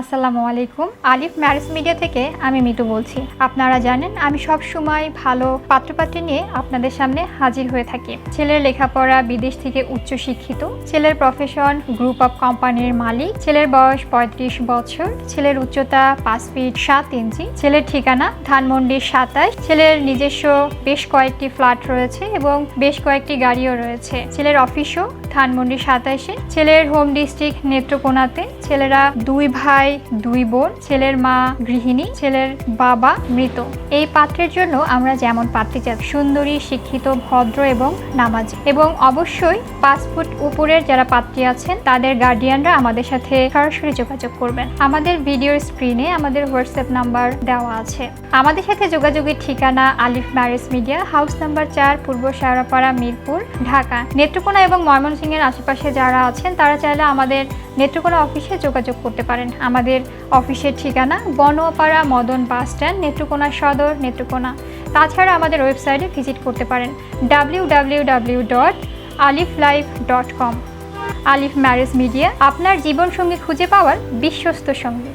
আসসালামু আলাইকুম। আলিফ marriage media থেকে আমি মিতু বলছি। আপনারা জানেন, আমি সব সময় ভালো পাত্রপাত্রী নিয়ে আপনাদের সামনে হাজির হয়ে থাকি। ছেলের লেখাপড়া বিদেশ থেকে উচ্চ শিক্ষিত ছেলের প্রফেশন গ্রুপ অফ কোম্পানির মালিক, ছেলের বয়স পঁয়ত্রিশ বছর, ছেলের উচ্চতা পাঁচ ফিট সাত ইঞ্চি, ছেলের ঠিকানা ধানমন্ডির সাতাশ, ছেলের নিজস্ব বেশ কয়েকটি ফ্ল্যাট রয়েছে এবং বেশ কয়েকটি গাড়িও রয়েছে। ছেলের অফিসও ধানমন্ডি সাতাশে, ছেলের হোম ডিস্ট্রিক্ট নেত্রকোনাতে, ছেলেরা দুই ভাই দুই বোন, ছেলের মা গৃহিণী, ছেলের বাবা মৃত। এই পাত্রের জন্য আমরা যেমন পাত্রী চাই সুন্দরী, শিক্ষিত, ভদ্র এবং নামাজি। এবং অবশ্যই ফুট উপরের যারা পাত্রী আছেন, তাদের গার্ডিয়ানরা আমাদের সাথে সরাসরি যোগাযোগ করবেন। আমাদের ভিডিওর স্ক্রিনে আমাদের হোয়াটসঅ্যাপ নাম্বার দেওয়া আছে। আমাদের সাথে যোগাযোগের ঠিকানা আলিফ ম্যারেজ মিডিয়া হাউস নাম্বার চার, পূর্ব শেওড়াপাড়া, মিরপুর, ঢাকা। নেত্রকোনা এবং ময়মনসিংহের আশেপাশে যারা আছেন, তারা চাইলে আমাদের নেত্রকোনা অফিসে যোগাযোগ করতে পারেন। আমাদের অফিসের ঠিকানা বনপাড়া মদন বাস স্ট্যান্ড, নেত্রকোনা সদর, নেত্রকোনা। তাছাড়া আমাদের ওয়েবসাইটে ভিজিট করতে পারেন W W W dot Alif life dot com Alif marriage media, আপনার জীবনসঙ্গী খুঁজে পাওয়ার বিশ্বস্ত সঙ্গী।